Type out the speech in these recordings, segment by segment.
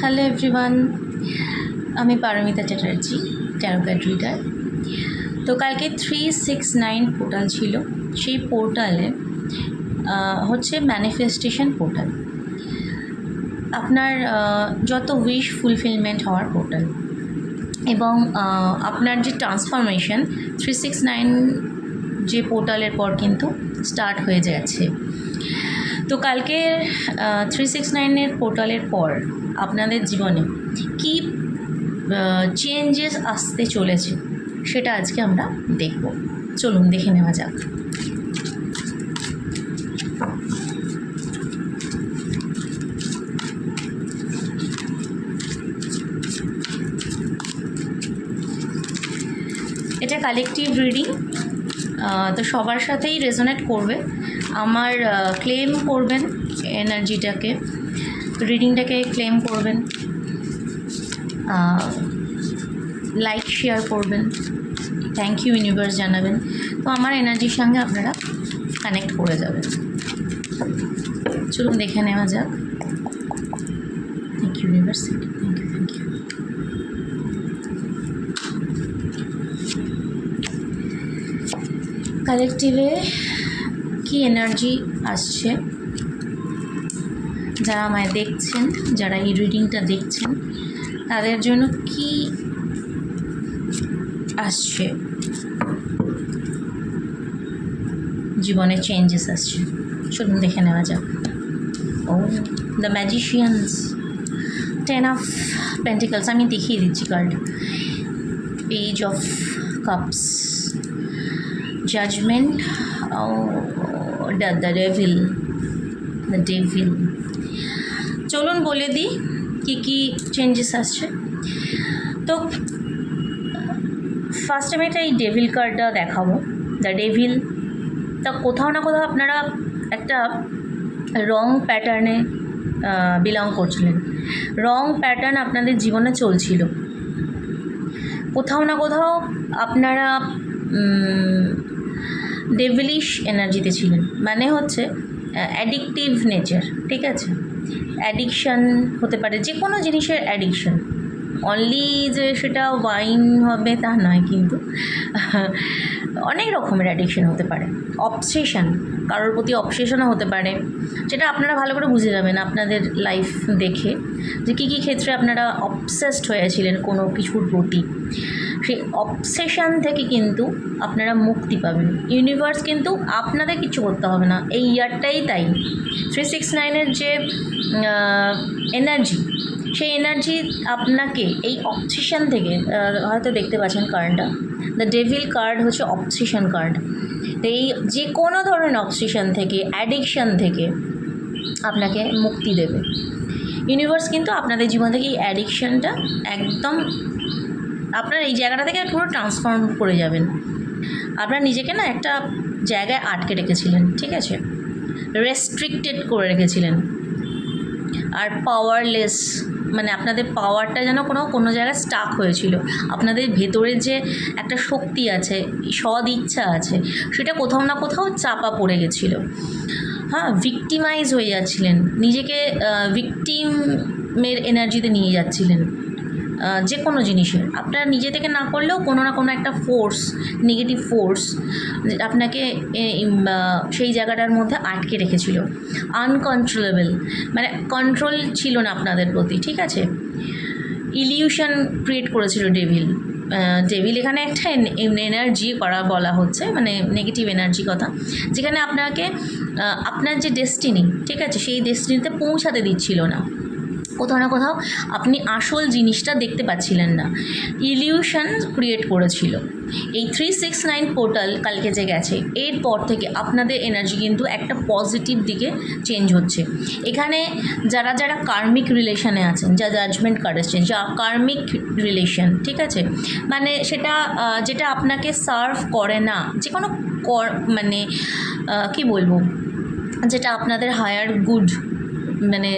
Hello everyone আমি Paromita Chatterjee ট্যারোকার্ড reader তো কালকে থ্রি সিক্স নাইন পোর্টাল ছিল। সেই পোর্টালে হচ্ছে ম্যানিফেস্টেশন পোর্টাল আপনার যত উইশ ফুলফিলমেন্ট হওয়ার পোর্টাল এবং আপনার যে ট্রান্সফরমেশন থ্রি সিক্স নাইন যে পোর্টালের পর কিন্তু স্টার্ট হয়ে যাচ্ছে। তো কালকে থ্রি সিক্স নাইনের পোর্টালের পর আপনাদের জীবনে কি চেঞ্জেস আসতে চলেছে সেটা আজকে আমরা দেখব। চলুন দেখে নেওয়া যাক। এটা কালেকটিভ রিডিং তো সবার সাথেই রেজোনেট করবে। আমার ক্লেম করবেন এনার্জিটাকে রিডিংটাকে ক্লেম করবেন লাইক শেয়ার করবেন থ্যাংক ইউ ইউনিভার্স জানাবেন, তো আমার এনার্জির সঙ্গে আপনারা কানেক্ট করে যাবেন। চলুন দেখে নেওয়া যাক। Thank you universe thank you thank you কালেকটিভে কি এনার্জি আসছে? যারা আমায় দেখছেন, যারা এই রিডিংটা দেখছেন, তাদের জন্য কি আসছে? জীবনে চেঞ্জেস আসছে। চলুন দেখে নেওয়া যাক। ও the magicians ten of pentacles আমি দেখিয়ে দিচ্ছি card page of cups judgment the, the devil the devil. চলুন বলে দিই কী কী চেঞ্জেস আসছে। তো ফার্স্ট আমি একটা এই ডেভিল কার্ডটা দেখাবো। দ্য ডেভিল তা কোথাও না কোথাও আপনারা একটা রং প্যাটার্নে বিলং করছিলেন। রং প্যাটার্ন আপনাদের জীবনে চলছিল। কোথাও না কোথাও আপনারা ডেভিলিশ এনার্জিতে ছিলেন। মানে হচ্ছে অ্যাডিকটিভ নেচার ঠিক আছে? অ্যাডিকশান হতে পারে যে কোনো জিনিসের অ্যাডিকশান অনলি যে সেটা ওয়াইন হবে তা নয় কিন্তু অনেক রকমের অ্যাডিকশন হতে পারে। অবসেশন কারোর প্রতি অবসেশনও হতে পারে, যেটা আপনারা ভালো করে বুঝে যাবেন আপনাদের লাইফ দেখে, যে কী কী ক্ষেত্রে আপনারা অবসেসড হয়েছিলেন কোনো কিছুর প্রতি। সেই অবসেশন থেকে কিন্তু আপনারা মুক্তি পাবেন। ইউনিভার্স কিন্তু আপনাদের কিছু করতে হবে না। এই ইয়ারটাই তাই। থ্রি সিক্স নাইনের যে এনার্জি সেই এনার্জি আপনাকে এই অবসেশন থেকে হয়তো দেখতে পাচ্ছেন কার্ডটা দ্য ডেভিল কার্ড হচ্ছে অবসেশন কার্ড তো এই যে কোনো ধরনের অবসেশন থেকে অ্যাডিকশান থেকে আপনাকে মুক্তি দেবে। ইউনিভার্স কিন্তু আপনাদের জীবন থেকে এই অ্যাডিকশানটা একদম আপনার এই জায়গাটা থেকে পুরো ট্রান্সফর্ম করে যাবেন। আপনার নিজেকে না একটা জায়গায় আটকে রেখেছিলেন, ঠিক আছে? রেস্ট্রিক্টেড করে রেখেছিলেন। আর পাওয়ারলেস মানে আপনাদের পাওয়ারটা যেন কোনো কোনো জায়গায় স্টাক হয়েছিল। আপনাদের ভেতরে যে একটা শক্তি আছে সদ ইচ্ছা আছে, সেটা কোথাও না কোথাও চাপা পড়ে গেছিল। হ্যাঁ ভিকটিমাইজ হয়ে যাচ্ছিলেন। নিজেকে ভিকটিমের এনার্জিতে নিয়ে যাচ্ছিলেন। যে কোনো জিনিসের। আপনারা নিজে থেকে না করলেও কোনো না কোনো একটা ফোর্স নেগেটিভ ফোর্স আপনাকে সেই জায়গাটার মধ্যে আটকে রেখেছিল। আনকন্ট্রোলেবল মানে কন্ট্রোল ছিল না আপনাদের প্রতি, ঠিক আছে? ইলিউশন ক্রিয়েট করেছিল ডেভিল ডেভিল এখানে একটা এনার্জি করা, বলা হচ্ছে মানে নেগেটিভ এনার্জি কথা, যেখানে আপনাকে আপনার যে ডেস্টিনি ঠিক আছে? সেই ডেস্টিনিতে পৌঁছাতে দিচ্ছিল না। কোথাও না কোথাও আপনি আসল জিনিসটা দেখতে পাচ্ছিলেন না। ইলিউশন ক্রিয়েট করেছিল। এই থ্রি সিক্স নাইন পোর্টাল কালকে যে গেছে এরপর থেকে আপনাদের এনার্জি কিন্তু একটা পজিটিভ দিকে চেঞ্জ হচ্ছে। এখানে যারা যারা কার্মিক রিলেশনে আছেন, যা জাজমেন্ট এসছেন যা কার্মিক রিলেশন ঠিক আছে? মানে সেটা যেটা আপনাকে সার্ভ করে না যে কোনো মানে কি বলব? যেটা আপনাদের হায়ার গুড মানে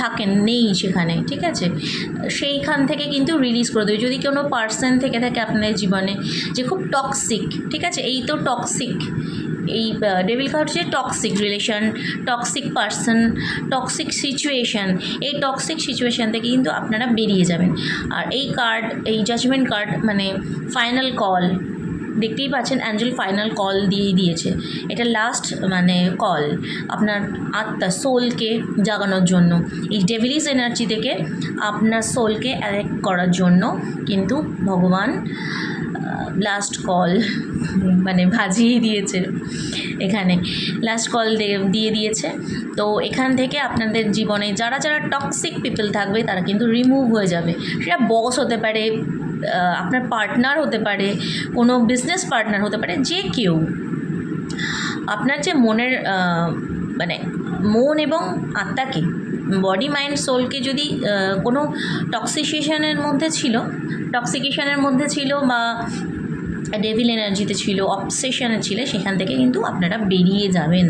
থাকেন, নেই সেখানে, ঠিক আছে? সেইখান থেকে কিন্তু রিলিজ করে দেবে। যদি কোনো পার্সন থেকে থাকে আপনাদের জীবনে যে খুব টক্সিক ঠিক আছে? এই তো টক্সিক এই ডেভিল কার্ড হচ্ছে toxic relation toxic person toxic situation এই টক্সিক সিচুয়েশান থেকে কিন্তু আপনারা বেরিয়ে যাবেন। আর এই কার্ড এই জাজমেন্ট কার্ড মানে ফাইনাল কল দেখতেই পাচ্ছেন অ্যাঞ্জেল ফাইনাল কল দিয়েই দিয়েছে। এটা লাস্ট মানে কল আপনার আত্মা সোলকে জাগানোর জন্য। এই ডেভিলিস এনার্জি থেকে আপনার সোলকে অ্যারেক্ট করার জন্য কিন্তু ভগবান লাস্ট কল মানে ভাজিয়ে দিয়েছে এখানে। লাস্ট কল দিয়ে দিয়েছে। তো এখান থেকে আপনাদের জীবনে যারা যারা টক্সিক পিপল থাকবে তারা কিন্তু রিমুভ হয়ে যাবে। সেটা বস হতে পারে আপনার পার্টনার হতে পারে, কোনো বিজনেস পার্টনার হতে পারে, যে কেউ, আপনার যে মনের মানে মন এবং আত্মাকে বডি মাইন্ড সোলকে যদি কোনো টক্সিকেশানের মধ্যে ছিল টক্সিকেশনের মধ্যে ছিল বা ডেভিল এনার্জিতে ছিল অবসেশনে ছিল, সেখান থেকে কিন্তু আপনারা বেরিয়ে যাবেন।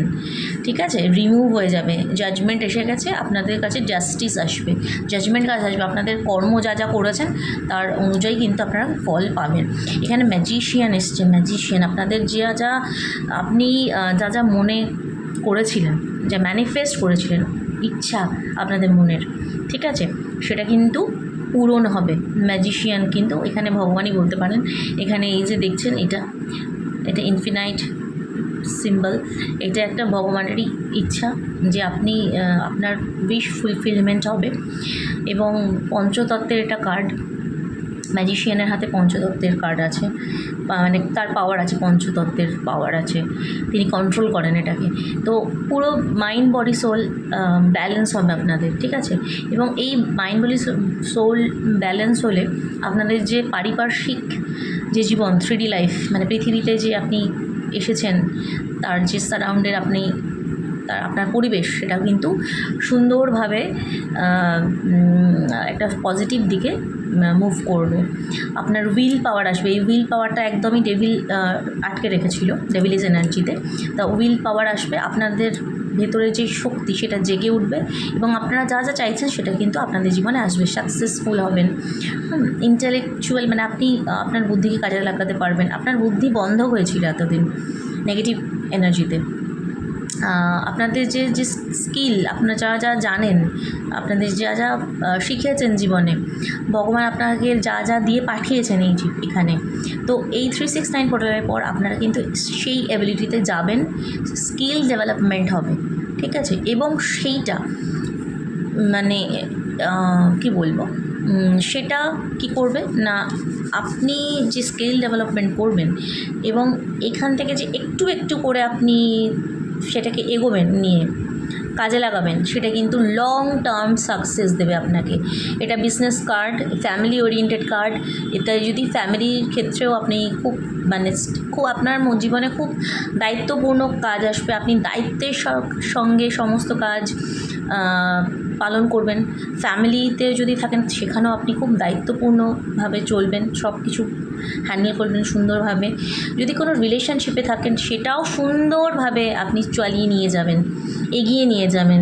ঠিক আছে? রিমুভ হয়ে যাবে। জাজমেন্ট এসে গেছে, আপনাদের কাছে জাস্টিস আসবে। জাজমেন্ট কাজ আসবে। আপনাদের কর্ম যা যা করেছেন, তার অনুযায়ী কিন্তু আপনারা ফল পাবেন। এখানে ম্যাজিশিয়ান এসছে ম্যাজিশিয়ান আপনাদের যা যা আপনি যা যা মনে করেছিলেন, যা ম্যানিফেস্ট করেছিলেন, ইচ্ছা আপনাদের মনের। ঠিক আছে? সেটা কিন্তু পূরণ হবে। ম্যাজিশিয়ান কিন্তু এখানে ভগবানই বলতে পারেন। এখানে এই যে দেখছেন, এটা এটা ইনফিনাইট সিম্বল এটা একটা ভগবানেরই ইচ্ছা যে আপনি আপনার উইশ ফুলফিলমেন্ট হবে। এবং পঞ্চতত্ত্বের এটা কার্ড ম্যাজিশিয়ানের হাতে পঞ্চতত্ত্বের কার্ড আছে। মানে তার পাওয়ার আছে, পঞ্চতত্ত্বের পাওয়ার আছে, তিনি কন্ট্রোল করেন এটাকে। তো পুরো মাইন্ড বডি সোল ব্যালেন্স হবে আপনাদের, ঠিক আছে? এবং এই মাইন্ড বডি সোল ব্যালেন্স হলে আপনাদের যে পারিপার্শ্বিক যে জীবন থ্রিডি লাইফ মানে পৃথিবীতে যে আপনি এসেছেন, তার যে সারাউন্ডের আপনি তার, আপনার পরিবেশ সেটা কিন্তু সুন্দরভাবে একটা পজিটিভ দিকে মুভ করবে। আপনার উইল পাওয়ার আসবে। এই উইল পাওয়ারটা একদমই ডেভিল আটকে রেখেছিল ডেভিলিজ এনার্জিতে তা। উইল পাওয়ার আসবে, আপনাদের ভেতরে যে শক্তি, সেটা জেগে উঠবে এবং আপনারা যা যা চাইছেন, সেটা কিন্তু আপনাদের জীবনে আসবে। সাকসেসফুল হবেন। ইন্টেলেকচুয়াল মানে আপনি, আপনার বুদ্ধিকে কাজে লাগাতে পারবেন। আপনার বুদ্ধি বন্ধ হয়েছিল এতদিন নেগেটিভ এনার্জিতে আপনাদের যে যে স্কিল আপনারা যা যা জানেন, আপনাদের যা যা শিখেছেন জীবনে, ভগবান আপনাকে যা যা দিয়ে পাঠিয়েছেন এই এখানে, তো এই থ্রি সিক্স নাইন পোর্টালের পর আপনারা কিন্তু সেই অ্যাবিলিটিতে যাবেন স্কিল ডেভেলপমেন্ট হবে, ঠিক আছে? এবং সেইটা মানে কি বলব সেটা কি করবে? না, আপনি যে স্কিল ডেভেলপমেন্ট করবেন, এবং এখান থেকে যে একটু একটু করে আপনি সেটাকে এগোবেন, নিয়ে কাজে লাগাবেন, সেটা কিন্তু লং টার্ম সাকসেস দেবে আপনাকে। এটা business card family oriented card এটা যদি ফ্যামিলির ক্ষেত্রেও আপনি খুব মানে খুব আপনার জীবনে খুব দায়িত্বপূর্ণ কাজ আসবে, আপনি দায়িত্বের সঙ্গে সমস্ত কাজ পালন করবেন। ফ্যামিলিতে যদি থাকেন, সেখানেও আপনি খুব দায়িত্বপূর্ণভাবে চলবেন, সব কিছু হ্যান্ডেল করবেন সুন্দরভাবে। যদি কোনো রিলেশনশিপে থাকেন, সেটাও সুন্দরভাবে আপনি চালিয়ে নিয়ে যাবেন, এগিয়ে নিয়ে যাবেন।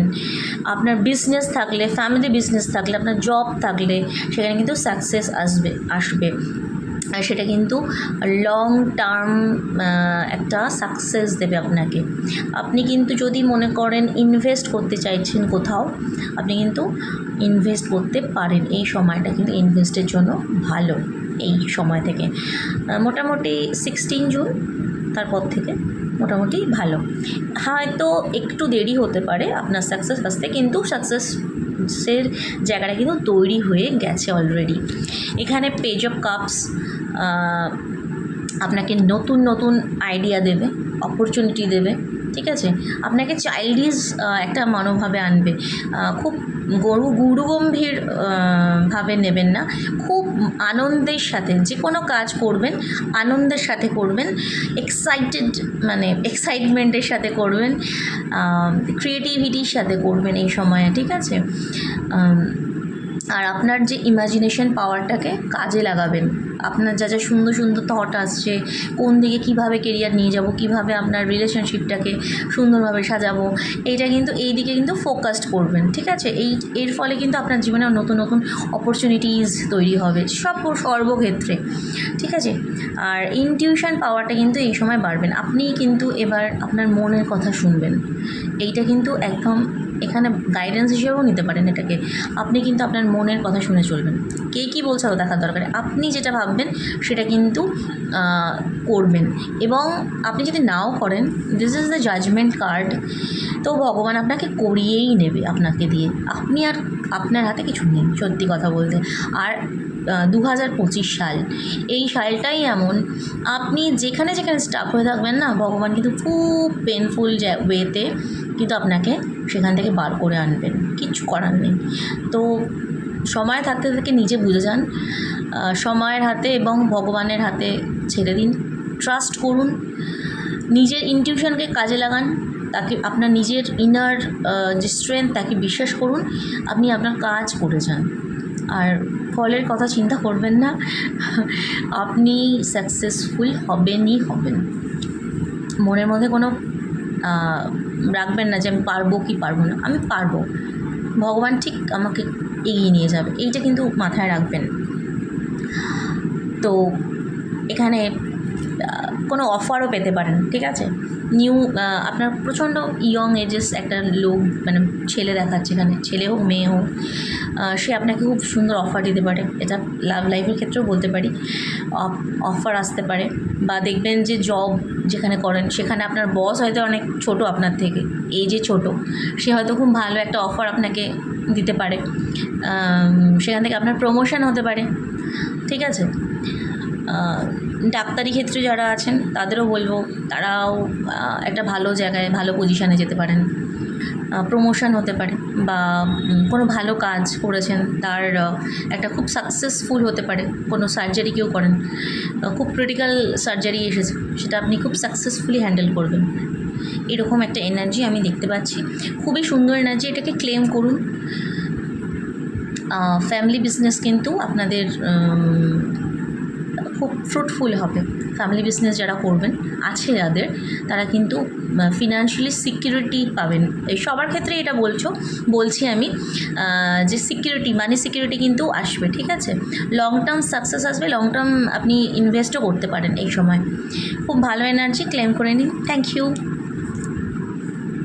আপনার বিজনেস থাকলে ফ্যামিলি বিজনেস থাকলে, আপনার জব থাকলে, সেখানে কিন্তু সাকসেস আসবে আসবে। সেটা কিন্তু লং টার্ম একটা সাকসেস দেবে আপনাকে। আপনি কিন্তু যদি মনে করেন ইনভেস্ট করতে চাইছেন কোথাও, আপনি কিন্তু ইনভেস্ট করতে পারেন। এই সময়টা কিন্তু ইনভেস্টের জন্য ভালো, এই সময় থেকে। মোটামুটি সিক্সটিন জুন, তারপর থেকে মোটামুটি ভালো। হয়তো একটু দেরি হতে পারে আপনার সাকসেস আসতে, কিন্তু সাকসেসের জায়গাটা কিন্তু তৈরি হয়ে গেছে অলরেডি এখানে পেজ অফ কাপস আপনাকে নতুন নতুন আইডিয়া দেবে অপরচুনিটি দেবে, ঠিক আছে? আপনাকে চাইল্ডিজ একটা মনোভাবে আনবে। খুব গরু গুরুগম্ভীর ভাবে নেবেন না। খুব আনন্দের সাথে, যে কোনো কাজ করবেন, আনন্দের সাথে করবেন এক্সাইটেড মানে এক্সাইটমেন্টের সাথে করবেন ক্রিয়েটিভিটির সাথে করবেন এই সময়ে, ঠিক আছে? আর আপনার যে ইমাজিনেশন পাওয়ারটাকে কাজে লাগাবেন আপনার যা যা সুন্দর সুন্দর থট আসছে, কোন দিকে কীভাবে কেরিয়ার নিয়ে যাব, কীভাবে আপনার রিলেশনশিপটাকে সুন্দরভাবে সাজাবো, এইটা কিন্তু এই দিকে কিন্তু ফোকাসড করবেন, ঠিক আছে? এই, এর ফলে কিন্তু আপনার জীবনে নতুন নতুন অপরচুনিটিস তৈরি হবে, সব সর্বক্ষেত্রে, ঠিক আছে? আর ইনটিউশন পাওয়ারটা কিন্তু এই সময় বাড়বেন, আপনি কিন্তু এবার আপনার মনের কথা শুনবেন, এইটা কিন্তু একদম এখানে গাইডেন্স হিসেবেও নিতে পারেন এটাকে। আপনি কিন্তু আপনার মনের কথা শুনে চলবেন। কে কী বলছে দেখার দরকার। আপনি যেটা ভাববেন সেটা কিন্তু করবেন। এবং আপনি যদি নাও করেন this is the judgement card তো ভগবান আপনাকে করিয়েই নেবে আপনাকে দিয়ে। আপনি আর আপনার হাতে কিছু নেই, সত্যি কথা বলতে। আর দু হাজার পঁচিশ সাল, এই সালটাই এমন, আপনি যেখানে যেখানে স্টাক হয়ে থাকবেন না, ভগবান কিন্তু খুব পেনফুল ওয়েতে কিন্তু আপনাকে সেখান থেকে বার করে আনবেন, কিচ্ছু করার নেই। তো সময় থাকতে থেকে নিজে বুঝে যান সময়ের হাতে এবং ভগবানের হাতে ছেড়ে দিন। ট্রাস্ট করুন, নিজের ইনটিউশনকে কাজে লাগান, তাকে আপনার নিজের ইনার যে স্ট্রেংথ তাকে বিশ্বাস করুন, আপনি আপনার কাজ করে যান। আর ফলের কথা চিন্তা করবেন না, আপনি সাকসেসফুল হবেনই হবেন। মনের মধ্যে কোনো রাখবেন না যে আমি পারব কি পারব না। আমি পারব। ভগবান ঠিক আমাকে এগিয়ে নিয়ে যাবে। এইটা কিন্তু মাথায় রাখবেন। তো এখানে কোনো অফারও পেতে পারেন, ঠিক আছে? নিউ আপনার প্রচণ্ড ইয়ং এজেস একটা লোক মানে ছেলে দেখাচ্ছে এখানে। ছেলে হোক, মেয়ে হোক। সে আপনাকে খুব সুন্দর অফার দিতে পারে। এটা লাভ লাইফের ক্ষেত্রেও বলতে পারি। অফার আসতে পারে। বা দেখবেন যে জব যেখানে করেন, সেখানে আপনার বস হয়তো অনেক ছোট আপনার থেকে। এই যে ছোট, সে হয়তো খুব ভালো একটা অফার আপনাকে দিতে পারে। সেখান থেকে আপনার প্রমোশন হতে পারে। ঠিক আছে? ডাক্তারি ক্ষেত্রে যারা আছেন, তাদেরও বলব তারাও একটা ভালো জায়গায়, ভালো পজিশানে যেতে পারেন। প্রমোশন হতে পারে বা কোনো ভালো কাজ করেছেন, তার একটা খুব সাকসেসফুল হতে পারে। কোনো সার্জারি কেউ করেন। খুব ক্রিটিক্যাল সার্জারি এসেছে, সেটা আপনি খুব সাকসেসফুলি হ্যান্ডেল করবেন। এরকম একটা এনার্জি আমি দেখতে পাচ্ছি। খুবই সুন্দর এনার্জি এটাকে ক্লেম করুন। ফ্যামিলি বিজনেস কিন্তু আপনাদের খুব ফ্রুটফুল হবে। ফ্যামিলি বিজনেস যারা করবেন, আছে যাদের, তারা কিন্তু ফিনান্সিয়ালি সিকিউরিটি পাবেন। এই সবার ক্ষেত্রে এটা বলছো, বলছি আমি যে সিকিউরিটি মানি সিকিউরিটি কিন্তু আসবে, ঠিক আছে? লং টার্ম সাকসেস আসবে লং টার্ম আপনি ইনভেস্টও করতে পারেন এই সময়। খুব ভালো এনার্জি ক্লেম করে নিন। Thank you